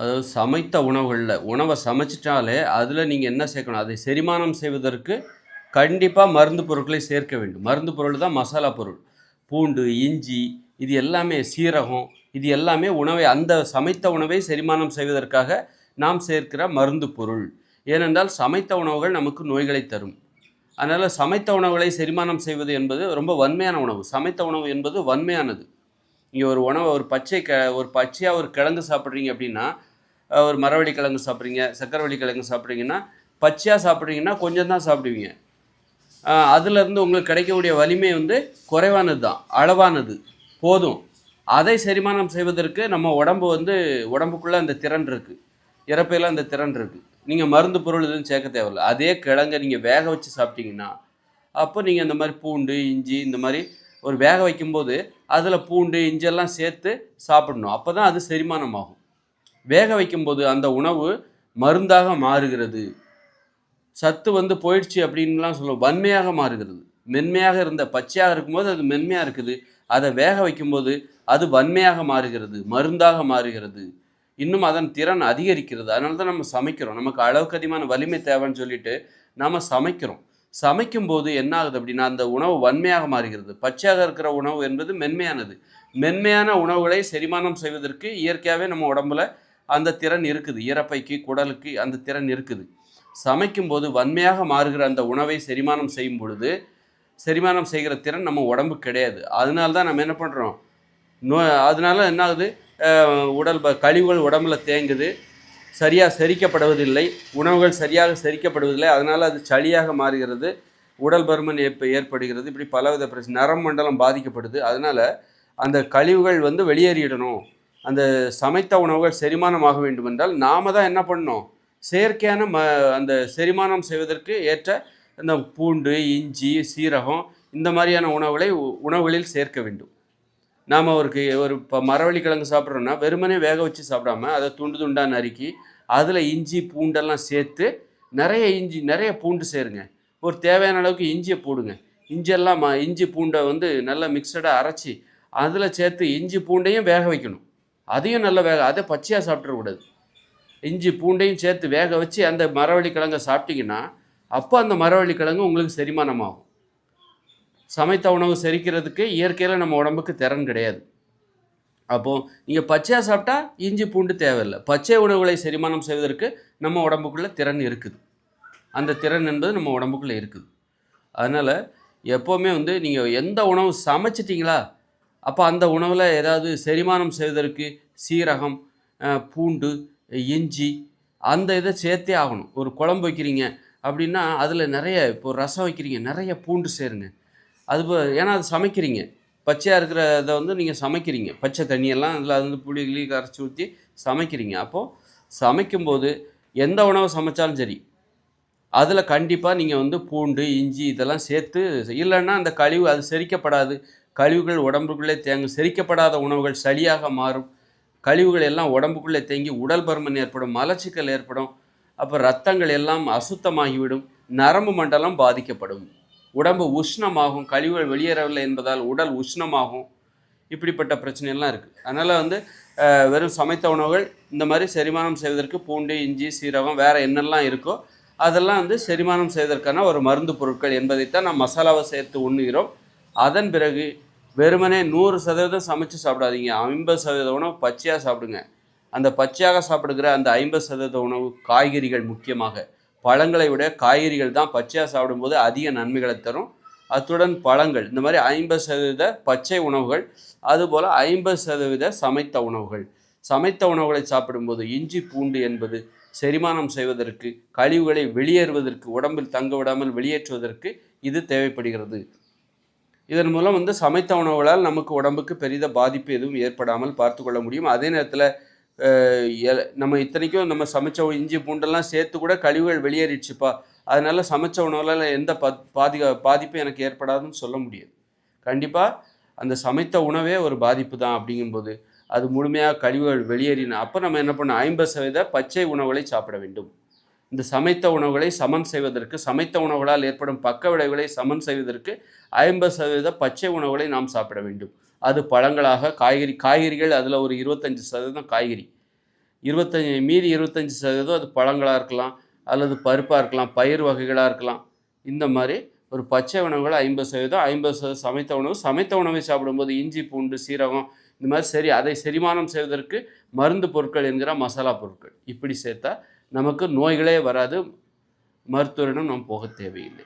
அதாவது சமைத்த உணவுகளில் உணவை சமைச்சிட்டாலே அதில் நீங்கள் என்ன சேர்க்கணும்? அதை செரிமானம் செய்வதற்கு கண்டிப்பாக மருந்து பொருட்களை சேர்க்க வேண்டும். மருந்து பொருள் தான் மசாலா பொருள். பூண்டு இஞ்சி இது எல்லாமே சீரகம் இது எல்லாமே உணவை அந்த சமைத்த உணவை செரிமானம் செய்வதற்காக நாம் சேர்க்கிற மருந்து பொருள். ஏனென்றால் சமைத்த உணவுகள் நமக்கு நோய்களை தரும். அதனால் சமைத்த உணவுகளை செரிமானம் செய்வது என்பது ரொம்ப வன்மையான உணவு. சமைத்த உணவு என்பது வன்மையானது. நீங்கள் ஒரு உணவை ஒரு பச்சை க ஒரு பச்சையாக ஒரு கிழங்கு சாப்பிட்றீங்க அப்படின்னா ஒரு மரவள்ளி கிழங்கு சாப்பிட்றீங்க சக்கரவள்ளி கிழங்கு சாப்பிட்றீங்கன்னா பச்சையாக சாப்பிட்றீங்கன்னா கொஞ்சம் தான் சாப்பிடுவீங்க. அதுலேருந்து உங்களுக்கு கிடைக்கக்கூடிய வலிமை வந்து குறைவானது தான் அளவானது போதும். அதை செரிமானம் செய்வதற்கு நம்ம உடம்பு வந்து உடம்புக்குள்ளே அந்த திறன் இருக்குது இறப்பையில் அந்த திறன் இருக்குது நீங்கள் மருந்து பொருள் எதுவும் சேர்க்க தேவையில்ல. அதே கிழங்கை நீங்கள் வேக வச்சு சாப்பிட்டீங்கன்னா அப்போ நீங்கள் இந்த மாதிரி பூண்டு இஞ்சி இந்த மாதிரி ஒரு வேக வைக்கும்போது அதில் பூண்டு இஞ்செல்லாம் சேர்த்து சாப்பிடணும். அப்போ தான் அது செரிமானம் ஆகும் வேக வைக்கும்போது அந்த உணவு மருந்தாக மாறுகிறது. சத்து வந்து போயிடுச்சு அப்படின்லாம் சொல்லுவோம் வன்மையாக மாறுகிறது. மென்மையாக இருந்த பச்சையாக இருக்கும்போது அது மென்மையாக இருக்குது. அதை வேக வைக்கும்போது அது வன்மையாக மாறுகிறது மருந்தாக மாறுகிறது. இன்னும் அதன் திறன் அதிகரிக்கிறது. அதனால தான் நம்ம சமைக்கிறோம். நமக்கு அளவுக்கு அதிகமான வலிமை தேவைன்னு சொல்லிட்டு நாம் சமைக்கிறோம். சமைக்கும்போது என்ன ஆகுது அப்படின்னா அந்த உணவு வன்மையாக மாறுகிறது. பச்சையாக இருக்கிற உணவு என்பது மென்மையானது. மென்மையான உணவுகளை செரிமானம் செய்வதற்கு இயற்கையாகவே நம்ம உடம்புல அந்த திறன் இருக்குது இறப்பைக்கு குடலுக்கு அந்த திறன் இருக்குது. சமைக்கும்போது வன்மையாக மாறுகிற அந்த உணவை செரிமானம் செய்யும் பொழுது செரிமானம் செய்கிற திறன் நம்ம உடம்பு கிடையாது. அதனால தான் நம்ம என்ன பண்ணுறோம் நோ அதனால என்ன ஆகுது? உடல் ப- கழிவுகள் உடம்புல தேங்குது. சரியாக செரிக்கப்படுவதில்லை. உணவுகள் சரியாக செரிக்கப்படுவதில்லை. அதனால் அது சளியாக மாறுகிறது. உடல் பருமன் ஏற்ப ஏற்படுகிறது. இப்படி பலவித பிரச்சனை நரம் மண்டலம் பாதிக்கப்படுது. அதனால் அந்த கழிவுகள் வந்து வெளியேறிடணும். அந்த சமைத்த உணவுகள் செரிமானமாக வேண்டுமென்றால் நாம் தான் என்ன பண்ணோம் செயற்கையான ம அந்த செரிமானம் செய்வதற்கு ஏற்ற இந்த பூண்டு இஞ்சி சீரகம் இந்த மாதிரியான உணவுகளை உணவுகளில் சேர்க்க வேண்டும். நாம் அவருக்கு ஒரு இப்போ மரவள்ளி கிழங்கு சாப்பிட்றோன்னா வெறுமனே வேக வச்சு சாப்பிடாம அதை துண்டு துண்டாக நறுக்கி அதில் இஞ்சி பூண்டெல்லாம் சேர்த்து நிறைய இஞ்சி நிறைய பூண்டு சேருங்க. ஒரு தேவையான அளவுக்கு இஞ்சியை போடுங்க. இஞ்சியெல்லாம் ம இஞ்சி பூண்டை வந்து நல்லா மிக்சடாக அரைச்சி அதில் சேர்த்து இஞ்சி பூண்டையும் வேக வைக்கணும். அதையும் நல்லா வேக அதை பச்சையாக சாப்பிட்றக்கூடாது இஞ்சி பூண்டையும் சேர்த்து வேக வச்சு அந்த மரவள்ளி கிழங்கை சாப்பிட்டிங்கன்னா அப்போ அந்த மரவள்ளி கிழங்கு உங்களுக்கு செரிமானமாகும். சமைத்த உணவு செரிக்கிறதுக்கு இயற்கையில் நம்ம உடம்புக்கு திறன் கிடையாது. அப்போது நீங்கள் பச்சையாக சாப்பிட்டா இஞ்சி பூண்டு தேவையில்லை. பச்சை உணவுகளை செரிமானம் செய்வதற்கு நம்ம உடம்புக்குள்ளே திறன் இருக்குது. அந்த திறன் என்பது நம்ம உடம்புக்குள்ளே இருக்குது. அதனால் எப்போவுமே வந்து நீங்கள் எந்த உணவு சமைச்சிட்டிங்களா அப்போ அந்த உணவில் ஏதாவது செரிமானம் செய்வதற்கு சீரகம் பூண்டு இஞ்சி அந்த இதை சேர்த்தே ஆகணும். ஒரு குழம்பு வைக்கிறீங்க அப்படின்னா அதில் நிறைய இப்போ ரசம் வைக்கிறீங்க நிறைய பூண்டு சேருங்க. அது போ- ஏன்னா அது சமைக்கிறீங்க. பச்சையாக இருக்கிற இதை வந்து நீங்கள் சமைக்கிறீங்க. பச்சை தண்ணியெல்லாம் அதில் அது வந்து புளி கிளி கரைச்சி ஊற்றி சமைக்கிறீங்க. அப்போது சமைக்கும்போது எந்த உணவை சமைச்சாலும் சரி அதில் கண்டிப்பாக நீங்கள் வந்து பூண்டு இஞ்சி இதெல்லாம் சேர்த்து இல்லைன்னா அந்த கழிவு அது செரிக்கப்படாது. கழிவுகள் உடம்புக்குள்ளே தேங்க செரிக்கப்படாத உணவுகள் சளியாக மாறும். கழிவுகள் எல்லாம் உடம்புக்குள்ளே தேங்கி உடல் பருமன் ஏற்படும் மலச்சிக்கல் ஏற்படும். அப்போ ரத்தங்கள் எல்லாம் அசுத்தமாகிவிடும். நரம்பு மண்டலம் பாதிக்கப்படும். உடம்பு உஷ்ணமாகும். கழிவுகள் வெளியேறவில்லை என்பதால் உடல் உஷ்ணமாகும். இப்படிப்பட்ட பிரச்சனையெல்லாம் இருக்குது அதனால் வந்து வெறும் சமைத்த உணவுகள் இந்த மாதிரி செரிமானம் செய்வதற்கு பூண்டு இஞ்சி சீரகம் வேறு என்னெல்லாம் இருக்கோ அதெல்லாம் வந்து செரிமானம் செய்வதற்கான ஒரு மருந்து பொருட்கள் என்பதைத்தான் நாம் மசாலாவை சேர்த்து உண்ணுகிறோம். அதன் பிறகு வெறுமனே நூறு சதவீதம் சமைச்சு சாப்பிடாதீங்க. ஐம்பது சதவீத உணவு பச்சையாக சாப்பிடுங்க. அந்த பச்சையாக சாப்பிடுகிற அந்த ஐம்பது சதவீத உணவு காய்கறிகள் முக்கியமாக. பழங்களை விட காய்கறிகள் தான் பச்சையாக சாப்பிடும்போது அதிக நன்மைகளை தரும். அத்துடன் பழங்கள் இந்த மாதிரி ஐம்பது சதவீத பச்சை உணவுகள் அதுபோல் ஐம்பது சதவீத சமைத்த உணவுகள். சமைத்த உணவுகளை சாப்பிடும்போது இஞ்சி பூண்டு என்பது செரிமானம் செய்வதற்கு கழிவுகளை வெளியேறுவதற்கு உடம்பில் தங்க விடாமல் வெளியேற்றுவதற்கு இது தேவைப்படுகிறது. இதன் மூலம் வந்து சமைத்த உணவுகளால் நமக்கு உடம்புக்கு பெரித பாதிப்பு எதுவும் ஏற்படாமல் பார்த்து கொள்ள முடியும். அதே நேரத்தில் நம்ம இத்தனைக்கும் நம்ம சமைச்ச இஞ்சி பூண்டெல்லாம் சேர்த்து கூட கழிவுகள் வெளியேறிடுச்சுப்பா. அதனால் சமைச்ச உணவுகளால் எந்த ப பாதி பாதிப்பும் எனக்கு ஏற்படாதுன்னு சொல்ல முடியாது. கண்டிப்பாக அந்த சமைத்த உணவே ஒரு பாதிப்பு தான் அப்படிங்கும்போது அது முழுமையாக கழிவுகள் வெளியேறின. அப்போ நம்ம என்ன பண்ணோம்? ஐம்பது சதவீத பச்சை உணவுகளை சாப்பிட வேண்டும். இந்த சமைத்த உணவுகளை சமன் செய்வதற்கு சமைத்த உணவுகளால் ஏற்படும் பக்க விளைவுகளை சமன் செய்வதற்கு ஐம்பது சதவீத பச்சை உணவுகளை நாம் சாப்பிட வேண்டும். அது பழங்களாக காய்கறி காய்கறிகள் அதில் ஒரு இருபத்தஞ்சி சதவீதம் காய்கறி. இருபத்தஞ்சி மீதி இருபத்தஞ்சி சதவீதம் அது பழங்களாக இருக்கலாம் அல்லது பருப்பாக இருக்கலாம் பயிர் வகைகளாக இருக்கலாம். இந்த மாதிரி ஒரு பச்சை உணவுகள் ஐம்பது சதவீதம் ஐம்பது சதவீதம் சமைத்த உணவு சமைத்த உணவை சாப்பிடும்போது இஞ்சி பூண்டு சீரகம் இந்த மாதிரி சரி அதை செரிமானம் செய்வதற்கு மருந்து பொருட்கள் என்கிற மசாலா பொருட்கள். இப்படி சேர்த்தா நமக்கு நோய்களே வராது மருத்துவரிடம் நாம் போக தேவையில்லை.